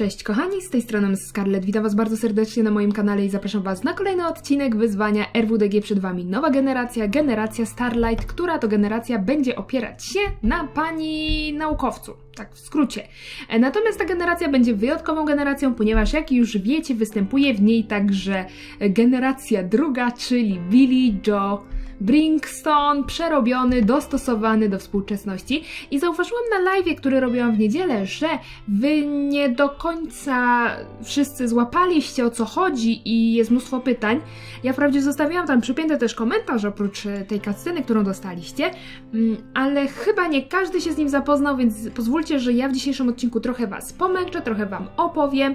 Cześć kochani, z tej strony Scarlett. Witam Was bardzo serdecznie na moim kanale i zapraszam Was na kolejny odcinek wyzwania RWDG przed Wami. Nowa generacja, generacja Starlight, która to generacja będzie opierać się na pani naukowcu. Tak w skrócie. E, Natomiast ta generacja będzie wyjątkową generacją, ponieważ jak już wiecie, występuje w niej także generacja druga, czyli Billy Joe Brinkston, przerobiony, dostosowany do współczesności. I zauważyłam na live, który robiłam w niedzielę, że wy nie do końca wszyscy złapaliście o co chodzi i jest mnóstwo pytań. Ja wprawdzie zostawiłam tam przypięty też komentarz oprócz e, tej cutsceny, którą dostaliście, mm, ale chyba nie każdy się z nim zapoznał, więc pozwólcie, że ja w dzisiejszym odcinku trochę was pomęczę, trochę wam opowiem.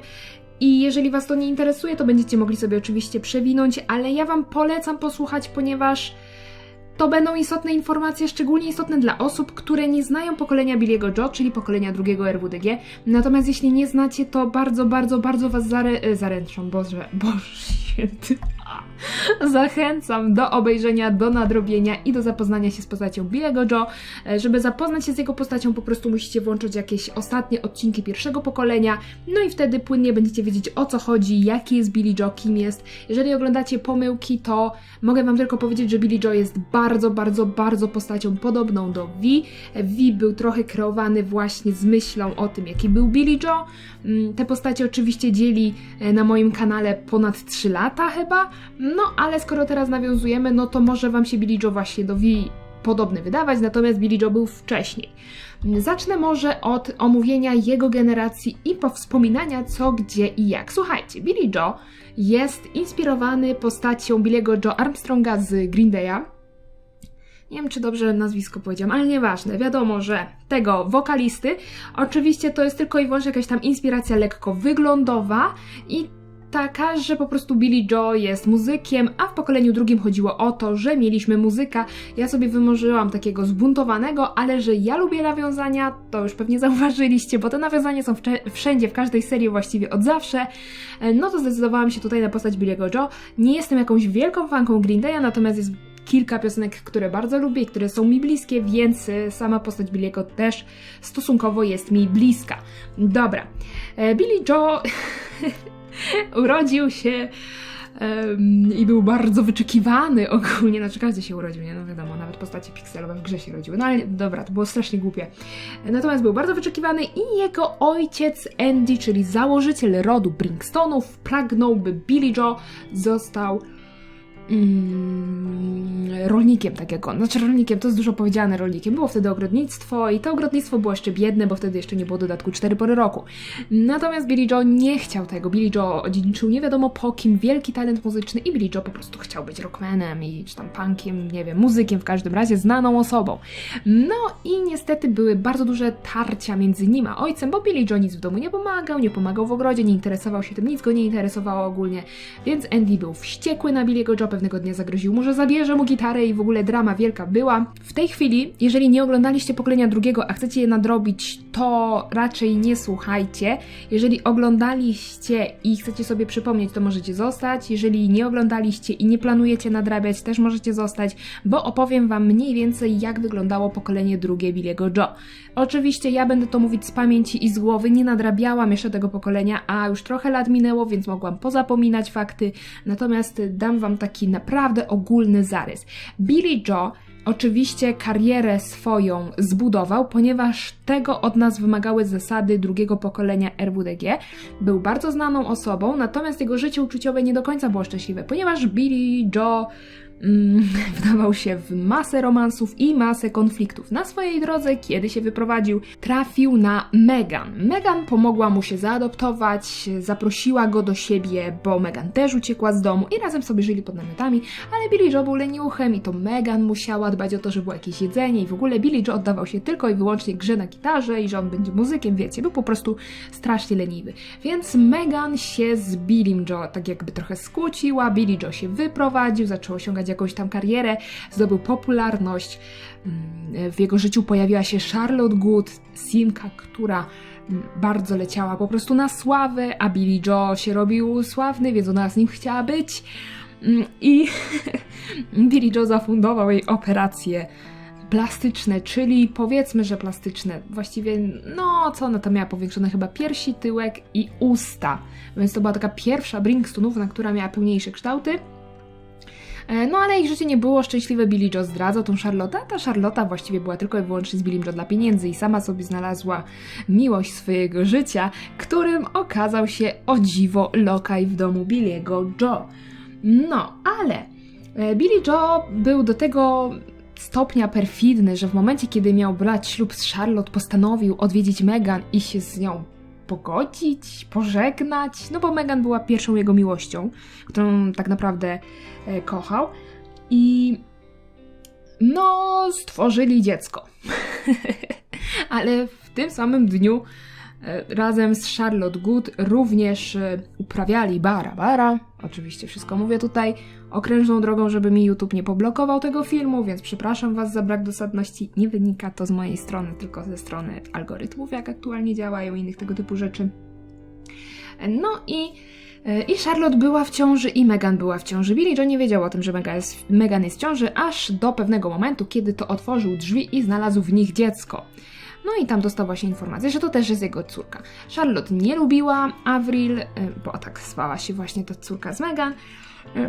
I jeżeli Was to nie interesuje, to będziecie mogli sobie oczywiście przewinąć, ale ja Wam polecam posłuchać, ponieważ to będą istotne informacje, szczególnie istotne dla osób, które nie znają pokolenia Billiego Joe, czyli pokolenia drugiego RWDG. Natomiast jeśli nie znacie, to bardzo, bardzo, bardzo Was zare- e, zaręczam. Boże, Boże święty. Zachęcam do obejrzenia, do nadrobienia i do zapoznania się z postacią Billiego Joe. Żeby zapoznać się z jego postacią, po prostu musicie włączyć jakieś ostatnie odcinki pierwszego pokolenia, no i wtedy płynnie będziecie wiedzieć o co chodzi, jaki jest Billy Joe, kim jest. Jeżeli oglądacie pomyłki, to mogę Wam tylko powiedzieć, że Billy Joe jest bardzo, bardzo, bardzo postacią podobną do Vi. Vi był trochę kreowany właśnie z myślą o tym, jaki był Billy Joe. Mm, Te postacie oczywiście dzieli e, na moim kanale ponad 3 lata chyba, no ale skoro teraz nawiązujemy, no to może Wam się Billy Joe właśnie do Vi podobny wydawać, natomiast Billy Joe był wcześniej. Zacznę może od omówienia jego generacji i powspominania co, gdzie i jak. Słuchajcie, Billy Joe jest inspirowany postacią Billy'ego Joe Armstronga z Green Day'a. Nie wiem, czy dobrze nazwisko powiedziałam, ale nieważne. Wiadomo, że tego wokalisty. Oczywiście to jest tylko i wyłącznie jakaś tam inspiracja lekko wyglądowa i taka, że po prostu Billy Joe jest muzykiem, a w pokoleniu drugim chodziło o to, że mieliśmy muzyka. Ja sobie wymarzyłam takiego zbuntowanego, ale że ja lubię nawiązania, to już pewnie zauważyliście, bo te nawiązania są wszędzie, w każdej serii właściwie od zawsze. E, No to zdecydowałam się tutaj na postać Billy'ego Joe. Nie jestem jakąś wielką fanką Green Day'a, natomiast jest kilka piosenek, które bardzo lubię które są mi bliskie, więc y, sama postać Billy'ego też stosunkowo jest mi bliska. Dobra. E, Billy Joe urodził się em, i był bardzo wyczekiwany ogólnie, znaczy każdy się urodził, nie? No wiadomo, nawet postacie pikselowe w grze się rodziły, no ale dobra, to było strasznie głupie. Natomiast był bardzo wyczekiwany i jego ojciec Andy, czyli założyciel rodu Brinkstonów, pragnął, by Billy Joe został mm, rolnikiem takiego. Znaczy rolnikiem, to jest dużo powiedziane rolnikiem. Było wtedy ogrodnictwo i to ogrodnictwo było jeszcze biedne, bo wtedy jeszcze nie było dodatku 4 pory roku. Natomiast Billy Joe nie chciał tego. Billy Joe odziedziczył nie wiadomo po kim wielki talent muzyczny i Billy Joe po prostu chciał być rockmanem i czy tam punkiem, nie wiem, muzykiem w każdym razie, znaną osobą. No i niestety były bardzo duże tarcia między nim a ojcem, bo Billy Joe nic w domu nie pomagał, nie pomagał w ogrodzie, nie interesował się tym, nic go nie interesowało ogólnie, więc Andy był wściekły na Billy'ego Joe, pewnego dnia zagroził mu, że zabierze mu gitarę i w ogóle drama wielka była. W tej chwili, jeżeli nie oglądaliście pokolenia drugiego, a chcecie je nadrobić, to raczej nie słuchajcie. Jeżeli oglądaliście i chcecie sobie przypomnieć, to możecie zostać. Jeżeli nie oglądaliście i nie planujecie nadrabiać, też możecie zostać, bo opowiem Wam mniej więcej, jak wyglądało pokolenie drugie Billy'ego Joe. Oczywiście ja będę to mówić z pamięci i z głowy, nie nadrabiałam jeszcze tego pokolenia, a już trochę lat minęło, więc mogłam pozapominać fakty, natomiast dam Wam taki naprawdę ogólny zarys. Billy Joe oczywiście karierę swoją zbudował, ponieważ tego od nas wymagały zasady drugiego pokolenia RWDG. Był bardzo znaną osobą, natomiast jego życie uczuciowe nie do końca było szczęśliwe, ponieważ Billy Joe wdawał się w masę romansów i masę konfliktów. Na swojej drodze, kiedy się wyprowadził, trafił na Megan. Megan pomogła mu się zaadoptować, zaprosiła go do siebie, bo Megan też uciekła z domu i razem sobie żyli pod namiotami, ale Billy Joe był leniuchem i to Megan musiała dbać o to, żeby było jakieś jedzenie i w ogóle Billy Joe oddawał się tylko i wyłącznie grze na gitarze i że on będzie muzykiem, wiecie, był po prostu strasznie leniwy. Więc Megan się z Billym Joe tak jakby trochę skłóciła, Billy Joe się wyprowadził, zaczął osiągać jakąś tam karierę, zdobył popularność. Mm, W jego życiu pojawiła się Charlotte Good, Simka, która mm, bardzo leciała po prostu na sławę, a Billy Joe się robił sławny, więc ona z nim chciała być. Mm, I Billy Joe zafundował jej operację plastyczne, czyli powiedzmy, że plastyczne. Właściwie, no co ona tam miała powiększone? Chyba piersi, tyłek i usta. Więc to była taka pierwsza Brinkstonówna, która miała pełniejsze kształty. E, No ale ich życie nie było szczęśliwe. Billy Joe zdradzał tą Charlotte, a ta Charlotta właściwie była tylko i wyłącznie z Billym Joe dla pieniędzy i sama sobie znalazła miłość swojego życia, którym okazał się o dziwo lokaj w domu Billy'ego Joe. No, ale e, Billy Joe był do tego stopnia perfidny, że w momencie, kiedy miał brać ślub z Charlotte, postanowił odwiedzić Megan i się z nią pogodzić, pożegnać, no bo Megan była pierwszą jego miłością, którą tak naprawdę e, kochał i no stworzyli dziecko. Ale w tym samym dniu razem z Charlotte Good również e, uprawiali bara bara. Oczywiście wszystko mówię tutaj okrężną drogą, żeby mi YouTube nie poblokował tego filmu, więc przepraszam Was za brak dosadności. Nie wynika to z mojej strony, tylko ze strony algorytmów, jak aktualnie działają i innych tego typu rzeczy. No i, e, i Charlotte była w ciąży i Megan była w ciąży. Billy Joe nie wiedział o tym, że Megan jest, Megan jest w ciąży, aż do pewnego momentu, kiedy to otworzył drzwi i znalazł w nich dziecko. No i tam dostał właśnie informację, że to też jest jego córka. Charlotte nie lubiła Avril, y, bo tak zwała się właśnie ta córka z Megan.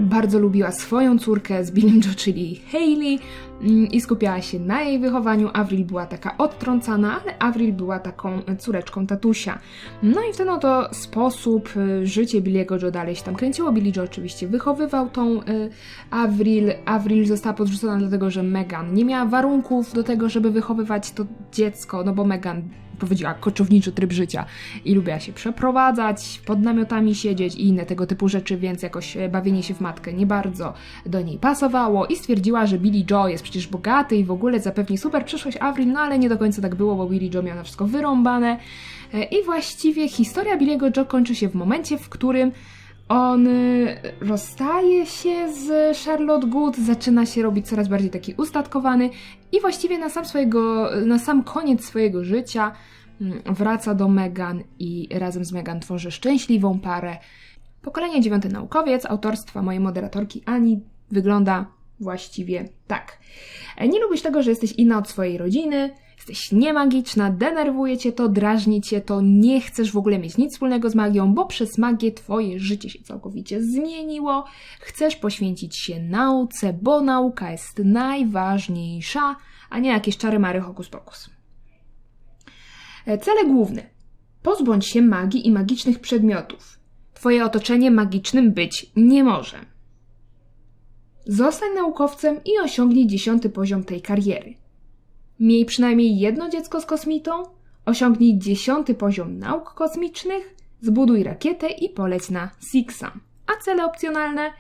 Bardzo lubiła swoją córkę z Billem Joe, czyli Hailey mm, i skupiała się na jej wychowaniu. Avril była taka odtrącana, ale Avril była taką córeczką tatusia. No i w ten oto sposób y, życie Billiego Joe dalej się tam kręciło. Billy Joe oczywiście wychowywał tą y, Avril. Avril została podrzucona dlatego, że Megan nie miała warunków do tego, żeby wychowywać to dziecko, no bo Megan powiedziała koczowniczy tryb życia. I lubiła się przeprowadzać, pod namiotami siedzieć i inne tego typu rzeczy, więc jakoś e, bawienie się w matkę nie bardzo do niej pasowało i stwierdziła, że Billy Joe jest przecież bogaty i w ogóle zapewni super przyszłość Avril, no ale nie do końca tak było, bo Billy Joe miał na wszystko wyrąbane. E, i właściwie historia Billy'ego Joe kończy się w momencie, w którym on y, rozstaje się z Charlotte Good, zaczyna się robić coraz bardziej taki ustatkowany i właściwie na sam, swojego, na sam koniec swojego życia mm, wraca do Megan i razem z Megan tworzy szczęśliwą parę. Pokolenie dziewiąty naukowiec autorstwa mojej moderatorki Ani wygląda właściwie tak. E, Nie lubisz tego, że jesteś inna od swojej rodziny, jesteś niemagiczna, denerwuje cię to, drażni cię to, nie chcesz w ogóle mieć nic wspólnego z magią, bo przez magię twoje życie się całkowicie zmieniło, chcesz poświęcić się nauce, bo nauka jest najważniejsza, a nie jakieś czary mary hokus pokus. E, Cele główne. Pozbądź się magii i magicznych przedmiotów. Twoje otoczenie magicznym być nie może. Zostań naukowcem i osiągnij dziesiąty poziom tej kariery. Miej przynajmniej jedno dziecko z kosmitą, osiągnij dziesiąty poziom nauk kosmicznych, zbuduj rakietę i poleć na Sixa. A cele opcjonalne?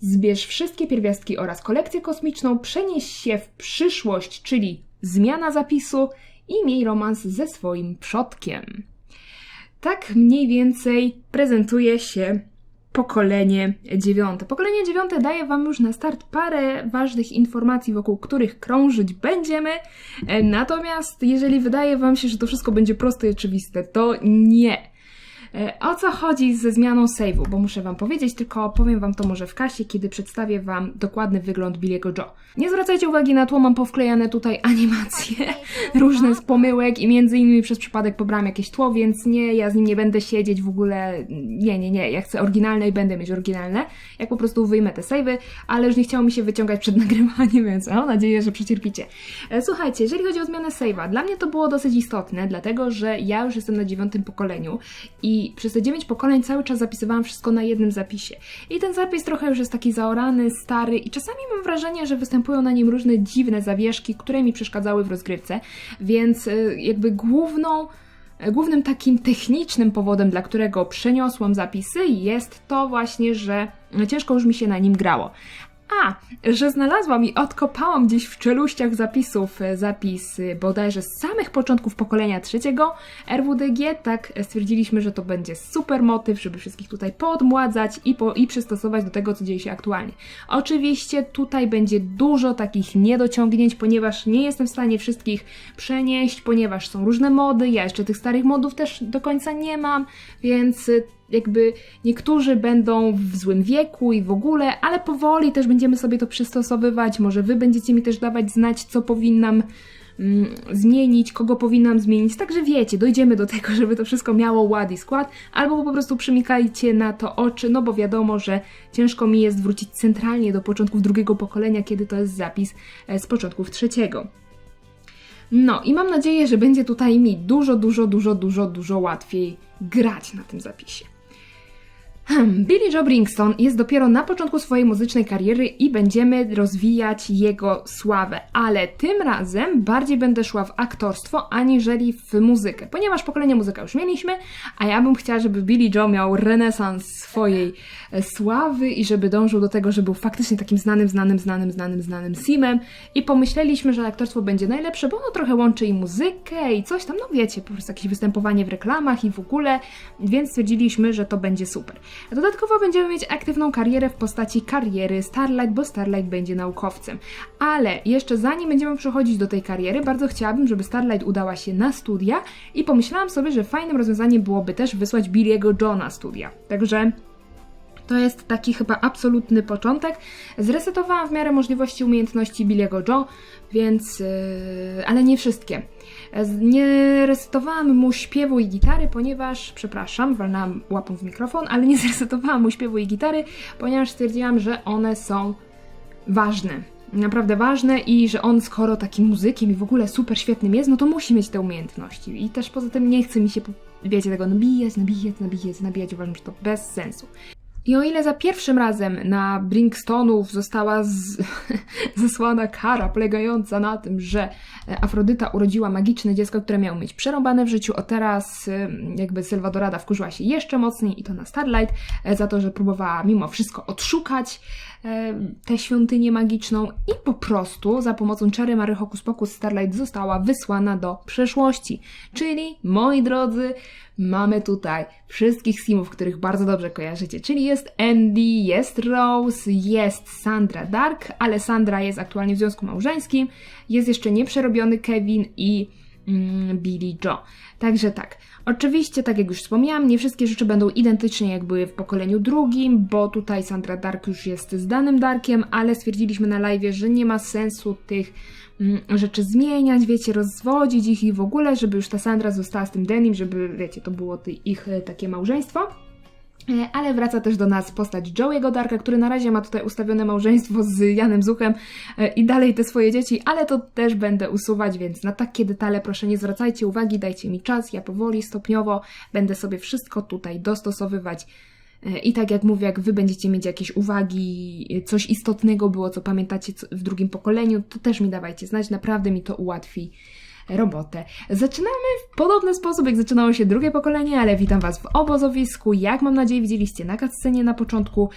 Zbierz wszystkie pierwiastki oraz kolekcję kosmiczną, przenieś się w przyszłość, czyli zmiana zapisu i miej romans ze swoim przodkiem. Tak mniej więcej prezentuje się pokolenie dziewiąte. Pokolenie dziewiąte daje Wam już na start parę ważnych informacji, wokół których krążyć będziemy. E, Natomiast jeżeli wydaje Wam się, że to wszystko będzie proste i oczywiste, to nie. E, O co chodzi ze zmianą save'u? Bo muszę Wam powiedzieć, tylko powiem Wam to może w kasie, kiedy przedstawię Wam dokładny wygląd Billiego Joe. Nie zwracajcie uwagi na tło, mam powklejane tutaj animacje różne z pomyłek i między innymi przez przypadek pobrałam jakieś tło, więc nie, ja z nim nie będę siedzieć w ogóle, nie, nie, nie, ja chcę oryginalne i będę mieć oryginalne, jak po prostu wyjmę te save'y, ale już nie chciało mi się wyciągać przed nagrywaniem, więc mam nadzieję, że przecierpicie. E, Słuchajcie, jeżeli chodzi o zmianę save'a, dla mnie to było dosyć istotne, dlatego, że ja już jestem na dziewiątym pokoleniu i przez te dziewięć pokoleń cały czas zapisywałam wszystko na jednym zapisie. I ten zapis trochę już jest taki zaorany, stary i czasami mam wrażenie, że występują na nim różne dziwne zawieszki, które mi przeszkadzały w rozgrywce, więc y, jakby główną Głównym takim technicznym powodem, dla którego przeniosłam zapisy, jest to właśnie, że ciężko już mi się na nim grało. A, że znalazłam i odkopałam gdzieś w czeluściach zapisów e, zapis bodajże z samych początków pokolenia trzeciego RWDG, tak e, stwierdziliśmy, że to będzie super motyw, żeby wszystkich tutaj podmładzać i, po, i przystosować do tego, co dzieje się aktualnie. Oczywiście tutaj będzie dużo takich niedociągnięć, ponieważ nie jestem w stanie wszystkich przenieść, ponieważ są różne mody, ja jeszcze tych starych modów też do końca nie mam, więc jakby niektórzy będą w złym wieku i w ogóle, ale powoli też będziemy sobie to przystosowywać. Może wy będziecie mi też dawać znać, co powinnam mm, zmienić, kogo powinnam zmienić. Także wiecie, dojdziemy do tego, żeby to wszystko miało ład i skład, albo po prostu przymykajcie na to oczy, no bo wiadomo, że ciężko mi jest wrócić centralnie do początków drugiego pokolenia, kiedy to jest zapis e, z początków trzeciego. No i mam nadzieję, że będzie tutaj mi dużo, dużo, dużo, dużo, dużo łatwiej grać na tym zapisie. Hmm, Billy Joe Bringston jest dopiero na początku swojej muzycznej kariery i będziemy rozwijać jego sławę, ale tym razem bardziej będę szła w aktorstwo aniżeli w muzykę, ponieważ pokolenie muzyka już mieliśmy, a ja bym chciała, żeby Billy Joe miał renesans swojej sławy i żeby dążył do tego, żeby był faktycznie takim znanym, znanym, znanym, znanym, znanym simem i pomyśleliśmy, że aktorstwo będzie najlepsze, bo ono trochę łączy i muzykę i coś tam, no wiecie, po prostu jakieś występowanie w reklamach i w ogóle, więc stwierdziliśmy, że to będzie super. Dodatkowo będziemy mieć aktywną karierę w postaci kariery Starlight, bo Starlight będzie naukowcem. Ale jeszcze zanim będziemy przechodzić do tej kariery, bardzo chciałabym, żeby Starlight udała się na studia i pomyślałam sobie, że fajnym rozwiązaniem byłoby też wysłać Billiego Joe na studia. Także to jest taki chyba absolutny początek. Zresetowałam w miarę możliwości umiejętności Billiego Joe, więc. Yy, ale nie wszystkie. Nie resetowałam mu śpiewu i gitary, ponieważ, przepraszam, walnęłam łapą w mikrofon, ale nie zresetowałam mu śpiewu i gitary, ponieważ stwierdziłam, że one są ważne. Naprawdę ważne i że on, skoro takim muzykiem i w ogóle super świetnym jest, no to musi mieć te umiejętności. I też poza tym nie chce mi się, wiecie, tego nabijać, nabijać, nabijać, nabijać. Uważam, że to bez sensu. I o ile za pierwszym razem na Brinkstonów została z... zesłana kara polegająca na tym, że e, Afrodyta urodziła magiczne dziecko, które miało mieć przerąbane w życiu, o teraz jakby Sylwadorada wkurzyła się jeszcze mocniej i to na Starlight e, za to, że próbowała mimo wszystko odszukać tę świątynię magiczną i po prostu za pomocą czary Mary Hokus Pokus Starlight została wysłana do przeszłości. Czyli, moi drodzy, mamy tutaj wszystkich simów, których bardzo dobrze kojarzycie, czyli jest Andy, jest Rose, jest Sandra Dark, ale Sandra jest aktualnie w związku małżeńskim, jest jeszcze nieprzerobiony Kevin i mm, Billy Joe. Także tak, oczywiście, tak jak już wspomniałam, nie wszystkie rzeczy będą identyczne jak były w pokoleniu drugim, bo tutaj Sandra Dark już jest zdanym Darkiem, ale stwierdziliśmy na live, że nie ma sensu tych mm, rzeczy zmieniać, wiecie, rozwodzić ich i w ogóle, żeby już ta Sandra została z tym Denim, żeby, wiecie, to było ich e, takie małżeństwo. E, Ale wraca też do nas postać Joey'ego Darka, który na razie ma tutaj ustawione małżeństwo z Janem Zuchem e, i dalej te swoje dzieci, ale to też będę usuwać, więc na takie detale proszę nie zwracajcie uwagi, dajcie mi czas, ja powoli, stopniowo będę sobie wszystko tutaj dostosowywać. E, I tak jak mówię, jak wy będziecie mieć jakieś uwagi, coś istotnego było, co pamiętacie w drugim pokoleniu, to też mi dawajcie znać, naprawdę mi to ułatwi robotę. Zaczynamy w podobny sposób, jak zaczynało się drugie pokolenie, ale witam Was w obozowisku. Jak mam nadzieję widzieliście na scenie na początku,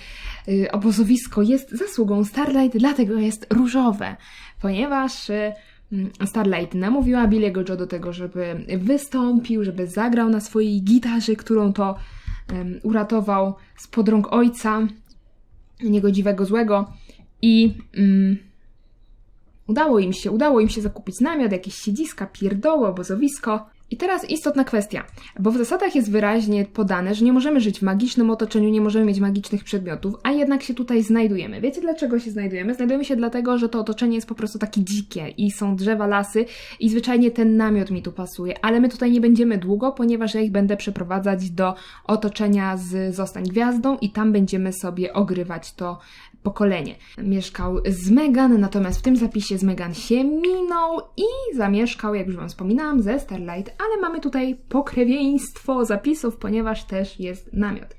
yy, obozowisko jest zasługą Starlight, dlatego jest różowe, ponieważ yy, Starlight namówiła Billiego Joe do tego, żeby wystąpił, żeby zagrał na swojej gitarze, którą to em, uratował spod rąk ojca, niegodziwego złego i... Mm, Udało im się, udało im się zakupić namiot, jakieś siedziska, pierdoły, obozowisko. I teraz istotna kwestia, bo w zasadach jest wyraźnie podane, że nie możemy żyć w magicznym otoczeniu, nie możemy mieć magicznych przedmiotów, a jednak się tutaj znajdujemy. Wiecie dlaczego się znajdujemy? Znajdujemy się dlatego, że to otoczenie jest po prostu takie dzikie i są drzewa, lasy i zwyczajnie ten namiot mi tu pasuje, ale my tutaj nie będziemy długo, ponieważ ja ich będę przeprowadzać do otoczenia z Zostań Gwiazdą i tam będziemy sobie ogrywać to pokolenie. Mieszkał z Megan, natomiast w tym zapisie z Megan się minął i zamieszkał, jak już Wam wspominałam, ze Starlight, ale mamy tutaj pokrewieństwo zapisów, ponieważ też jest namiot.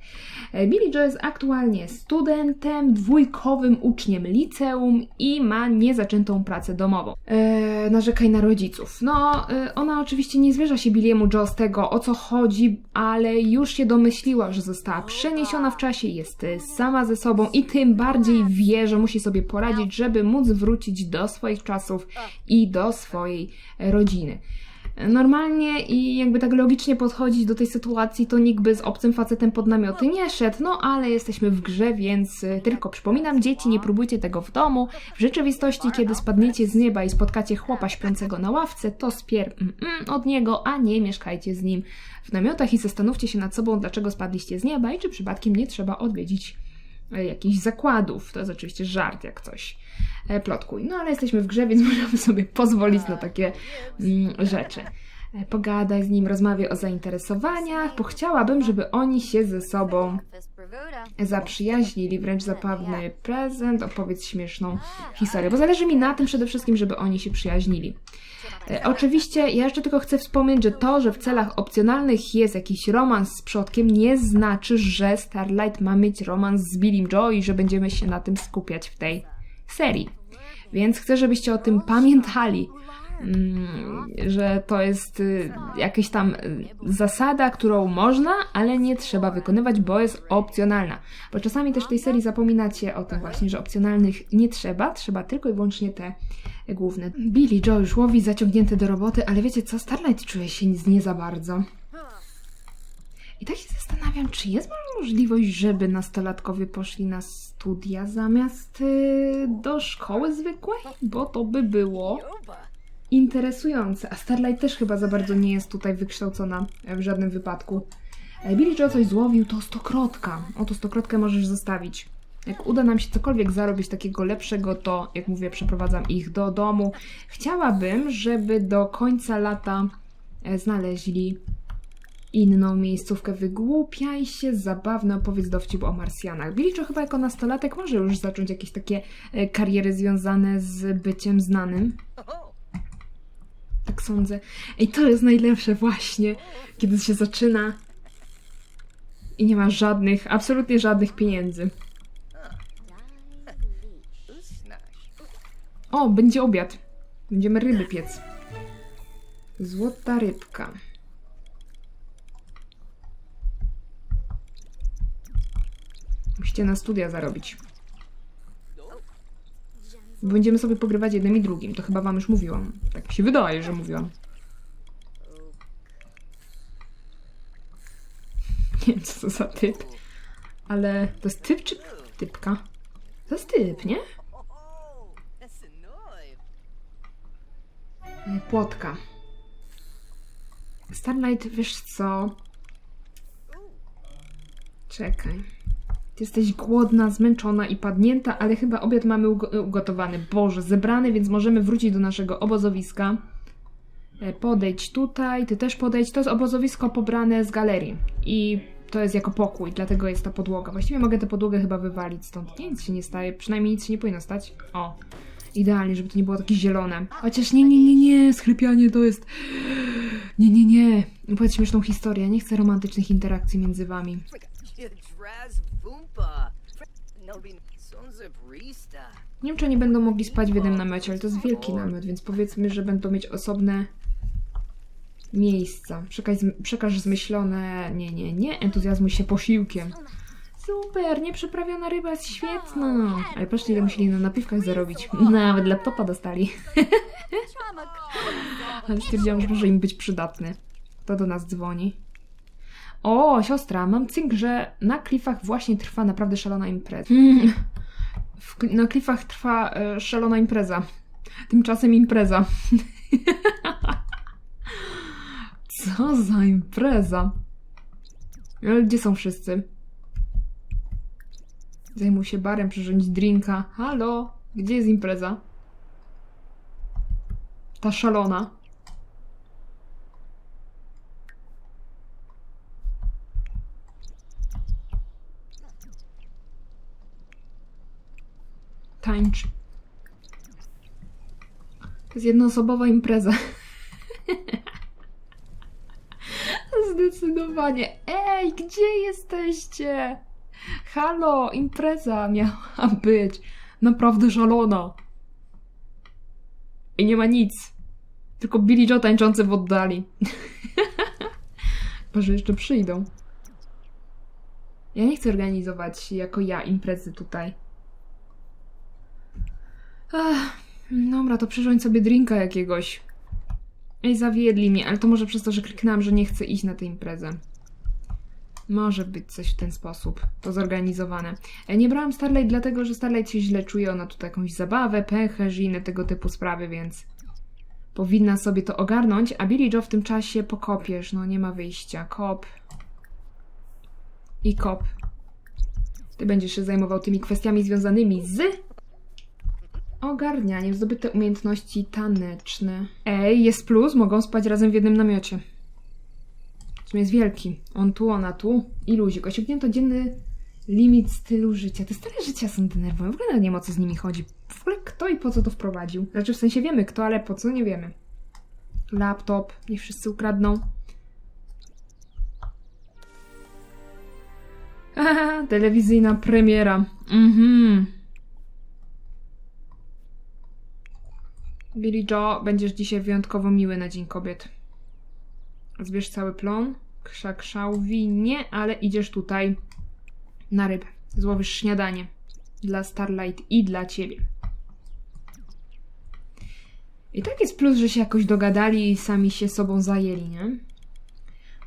E, Billy Joe jest aktualnie studentem, dwójkowym uczniem liceum i ma niezaczętą pracę domową. E, narzekaj na rodziców. No, e, ona oczywiście nie zwierza się Billiemu Joe z tego, o co chodzi, ale już się domyśliła, że została przeniesiona w czasie, jest sama ze sobą i tym bardziej wie, że musi sobie poradzić, żeby móc wrócić do swoich czasów i do swojej rodziny. Normalnie i jakby tak logicznie podchodzić do tej sytuacji, to nikt by z obcym facetem pod namioty nie szedł, no ale jesteśmy w grze, więc y, tylko przypominam, dzieci, nie próbujcie tego w domu. W rzeczywistości, kiedy spadniecie z nieba i spotkacie chłopa śpiącego na ławce, to spier od niego, a nie mieszkajcie z nim w namiotach i zastanówcie się nad sobą, dlaczego spadliście z nieba i czy przypadkiem nie trzeba odwiedzić jakichś zakładów. To jest oczywiście żart, jak coś e, plotkuj. No ale jesteśmy w grze, więc możemy sobie pozwolić na takie mm, rzeczy. E, Pogadaj z nim, rozmawiaj o zainteresowaniach, bo chciałabym, żeby oni się ze sobą zaprzyjaźnili, wręcz zabawny prezent, opowiedz śmieszną historię, bo zależy mi na tym przede wszystkim, żeby oni się przyjaźnili. E, oczywiście, ja jeszcze tylko chcę wspomnieć, że to, że w celach opcjonalnych jest jakiś romans z przodkiem, nie znaczy, że Starlight ma mieć romans z Billim Joe i że będziemy się na tym skupiać w tej serii. Więc chcę, żebyście o tym pamiętali, że to jest y, jakaś tam y, zasada, którą można, ale nie trzeba wykonywać, bo jest opcjonalna. Bo czasami też w tej serii zapominacie o tym właśnie, że opcjonalnych nie trzeba, trzeba tylko i wyłącznie te główne. Billy Joe już łowi do roboty, ale wiecie co, Starlight czuje się nie za bardzo. I tak się zastanawiam, czy jest możliwość, żeby nastolatkowie poszli na studia zamiast y, do szkoły zwykłej? Bo to by było interesujące. A Starlight też chyba za bardzo nie jest tutaj wykształcona w żadnym wypadku. E, Billy Joe coś złowił, to stokrotka. Oto stokrotkę możesz zostawić. Jak uda nam się cokolwiek zarobić takiego lepszego, to jak mówię, przeprowadzam ich do domu. Chciałabym, żeby do końca lata e, znaleźli inną miejscówkę. Wygłupiaj się, zabawne opowiedz dowcip o Marsjanach. Billy Joe chyba jako nastolatek może już zacząć jakieś takie e, kariery związane z byciem znanym. Tak sądzę. I to jest najlepsze właśnie, kiedy się zaczyna i nie ma żadnych, absolutnie żadnych pieniędzy. O, będzie obiad. Będziemy ryby piec. Złota rybka. Musicie na studia zarobić. Będziemy sobie pogrywać jednym i drugim. To chyba wam już mówiłam. Tak mi się wydaje, że mówiłam. Nie wiem, co to za typ. Ale to jest typ czy typka? To jest typ, nie? E, Płotka. Starlight, wiesz co? Czekaj. Jesteś głodna, zmęczona i padnięta, ale chyba obiad mamy ugo- ugotowany. Boże, zebrany, więc możemy wrócić do naszego obozowiska. E, Podejdź tutaj, ty też podejdź. To jest obozowisko pobrane z galerii. I to jest jako pokój, dlatego jest ta podłoga. Właściwie mogę tę podłogę chyba wywalić stąd. Nie, nic się nie staje, przynajmniej nic się nie powinno stać. O, idealnie, żeby to nie było takie zielone. Chociaż nie, nie, nie, nie, skrypianie to jest... Nie, nie, nie. Powiedz śmieszną historię, nie chcę romantycznych interakcji między wami. Nie wiem, czy oni będą mogli spać w jednym namiocie, ale to jest wielki namiot, więc powiedzmy, że będą mieć osobne miejsca. Przekaż, przekaż zmyślone, nie, nie, nie, entuzjazmuj się posiłkiem. Super, nieprzeprawiona ryba jest świetna. Ale patrzcie, ile musieli na napiwkach zarobić. Nawet laptopa dostali. Ale stwierdziłam, że może im być przydatny. Kto do nas dzwoni? O, siostra, mam cynk, że na klifach właśnie trwa naprawdę szalona impreza. Hmm. Na klifach trwa e, szalona impreza. Tymczasem impreza. Co za impreza? Ale gdzie są wszyscy? Zajmuj się barem, przyrządzić drinka. Halo? Gdzie jest impreza? Ta szalona. Tańcz. To jest jednoosobowa impreza. Zdecydowanie. Ej, gdzie jesteście? Halo, impreza miała być. Naprawdę szalona. I nie ma nic. Tylko Billy Joe tańczący w oddali. Chyba, jeszcze przyjdą. Ja nie chcę organizować jako ja imprezy tutaj. Ach, dobra, to przyrządź sobie drinka jakiegoś. Ej, zawiedli mnie, ale to może przez to, że kliknęłam, że nie chcę iść na tę imprezę. Może być coś w ten sposób. To zorganizowane. E, Nie brałam Starlight dlatego, że Starlight się źle czuje. Ona tutaj jakąś zabawę, pęcherz i inne tego typu sprawy, więc powinna sobie to ogarnąć. A Billy Joe w tym czasie pokopiesz. No nie ma wyjścia. Kop. I kop. Ty będziesz się zajmował tymi kwestiami związanymi z ogarnianiem zdobyte umiejętności taneczne. Ej, jest plus, mogą spać razem w jednym namiocie. W sumie jest wielki. On tu, ona tu i luzik. Osiągnięto dzienny limit stylu życia. Te stare życia są denerwujące. W ogóle nie wiem o co z nimi chodzi. W ogóle kto i po co to wprowadził? Znaczy w sensie wiemy kto, ale po co nie wiemy. Laptop, niech wszyscy ukradną. Telewizyjna premiera. Mhm. Billy Joe, będziesz dzisiaj wyjątkowo miły na Dzień Kobiet. Zbierz cały plon, krzak szałwi, nie, ale idziesz tutaj na rybę. Złowisz śniadanie dla Starlight i dla ciebie. I tak jest plus, że się jakoś dogadali i sami się sobą zajęli, nie?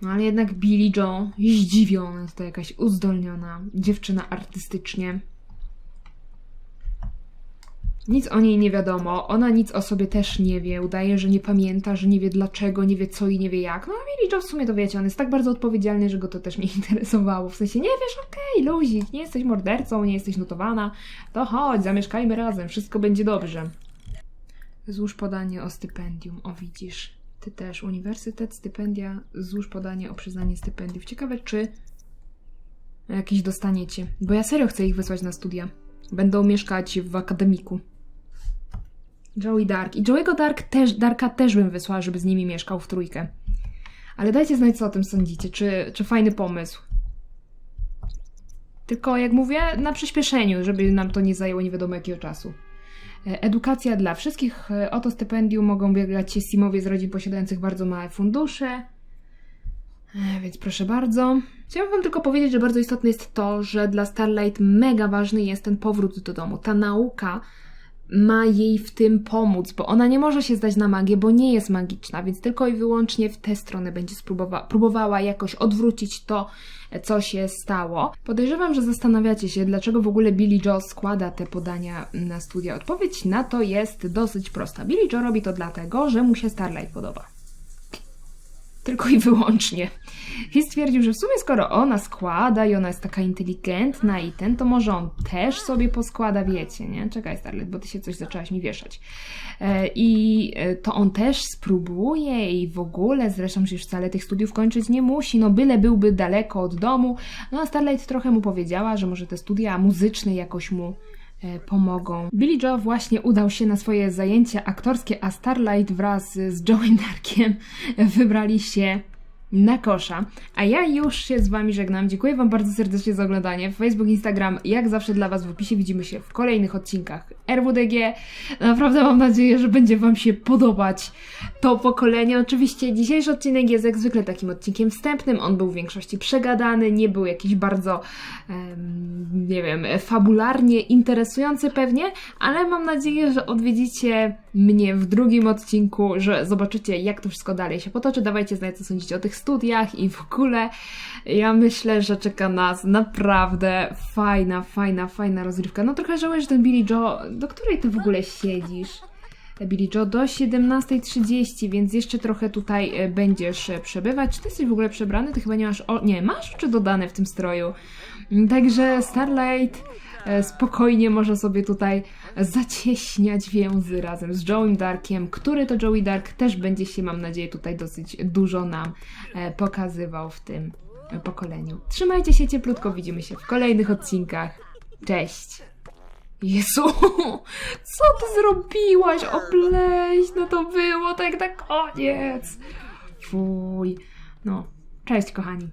No ale jednak Billy Joe, zdziwiona, to jakaś uzdolniona dziewczyna artystycznie. Nic o niej nie wiadomo, ona nic o sobie też nie wie, udaje, że nie pamięta, że nie wie dlaczego, nie wie co i nie wie jak. No a Billy Joe w sumie to wiecie, on jest tak bardzo odpowiedzialny, że go to też nie interesowało. W sensie, nie wiesz, okej, luzik, nie jesteś mordercą, nie jesteś notowana, to chodź, zamieszkajmy razem, wszystko będzie dobrze. Złóż podanie o stypendium, o widzisz. Ty też, uniwersytet, stypendia, złóż podanie o przyznanie stypendiów. Ciekawe, czy jakieś dostaniecie, bo ja serio chcę ich wysłać na studia. Będą mieszkać w akademiku. Joey Dark. I Joey'ego Dark też, Darka też bym wysłała, żeby z nimi mieszkał w trójkę. Ale dajcie znać, co o tym sądzicie. Czy, czy fajny pomysł? Tylko, jak mówię, na przyspieszeniu, żeby nam to nie zajęło nie wiadomo jakiego czasu. E, Edukacja dla wszystkich. E, O to stypendium mogą biegać się simowie z rodzin posiadających bardzo małe fundusze. E, Więc proszę bardzo. Chciałam Wam tylko powiedzieć, że bardzo istotne jest to, że dla Starlight mega ważny jest ten powrót do domu. Ta nauka ma jej w tym pomóc, bo ona nie może się zdać na magię, bo nie jest magiczna, więc tylko i wyłącznie w tę stronę będzie spróbowa- próbowała jakoś odwrócić to, co się stało. Podejrzewam, że zastanawiacie się, dlaczego w ogóle Billy Joe składa te podania na studia. Odpowiedź na to jest dosyć prosta. Billy Joe robi to dlatego, że mu się Starlight podoba. Tylko i wyłącznie. I stwierdził, że w sumie skoro ona składa i ona jest taka inteligentna i ten, to może on też sobie poskłada, wiecie, nie? Czekaj, Starlet, bo ty się coś zaczęłaś mi wieszać. E, I e, to on też spróbuje i w ogóle, zresztą już wcale tych studiów kończyć nie musi, no byle byłby daleko od domu. No a Starlight trochę mu powiedziała, że może te studia muzyczne jakoś mu pomogą. Billy Joe właśnie udał się na swoje zajęcia aktorskie, a Starlight wraz z Joey Darkiem wybrali się na kosza. A ja już się z Wami żegnam. Dziękuję Wam bardzo serdecznie za oglądanie. Facebook, Instagram, jak zawsze dla Was w opisie. Widzimy się w kolejnych odcinkach RWDG. Naprawdę mam nadzieję, że będzie Wam się podobać to pokolenie. Oczywiście dzisiejszy odcinek jest jak zwykle takim odcinkiem wstępnym. On był w większości przegadany, nie był jakiś bardzo, nie wiem, fabularnie interesujący pewnie, ale mam nadzieję, że odwiedzicie mnie w drugim odcinku, że zobaczycie, jak to wszystko dalej się potoczy. Dawajcie znać, co sądzicie o tych studiach i w ogóle. Ja myślę, że czeka nas naprawdę fajna, fajna, fajna rozrywka. No trochę żałuję, że ten Billy Joe, do której ty w ogóle siedzisz? Billy Joe do 17.30, więc jeszcze trochę tutaj e, będziesz e, przebywać. Czy ty jesteś w ogóle przebrany? Ty chyba nie masz. O, nie, masz oczy dodane w tym stroju. Mm, Także Starlight e, spokojnie może sobie tutaj zacieśniać więzy razem z Joey Darkiem, który to Joey Dark też będzie się, mam nadzieję, tutaj dosyć dużo nam pokazywał w tym pokoleniu. Trzymajcie się cieplutko, widzimy się w kolejnych odcinkach. Cześć! Jezu, co ty zrobiłaś? Opleś, no to było tak na koniec. Fuj. No, cześć kochani.